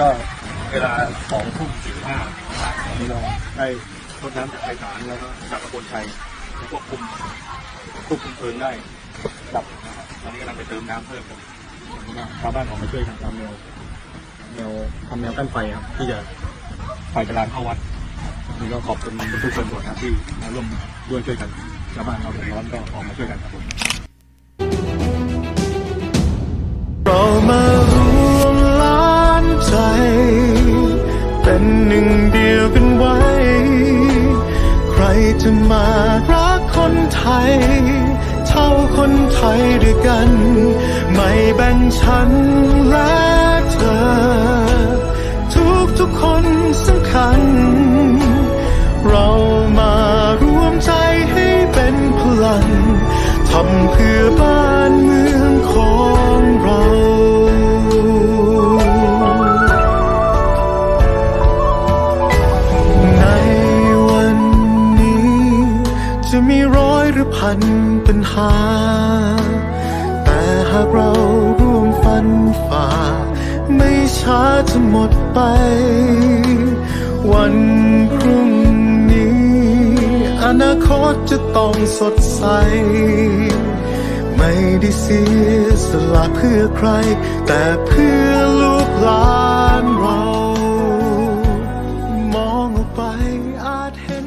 ก็เวลาสองทุ่มสี่ห้านี่เราได้รถน้ำจากไทยสารแล้วก็จากตะบนชัยควบคุมควบคุมเพลิงได้ดับตอนนี้กำลังไปเติมน้ำเพิ่มครับชาวบ้านออกมาช่วยกันทำแนวแนวทำแนวกั้นไฟครับ ที่จะไฟจราจเข้าวัดนี่ก็ขอบคุณทุกคนครับที่มาร่วมด้วยช่วยกันชาวบ้านเราเดือดร้อนก็ออกมาช่วยกันครับผม หนึ่งเดียวกันไว้ ใครจะมารักคนไทย เท่าคนไทยด้วยกัน ไม่แบ่งฉันและ จะมีร้อยหรือพันปัญหา แต่หากเราร่วมฟันฝ่า ไม่ช้าจะหมดไป วันพรุ่งนี้ อนาคตจะต้องสดใส ไม่ได้เสียสละเพื่อใคร แต่เพื่อลูกหลานเรา มองออกไปอาจเห็น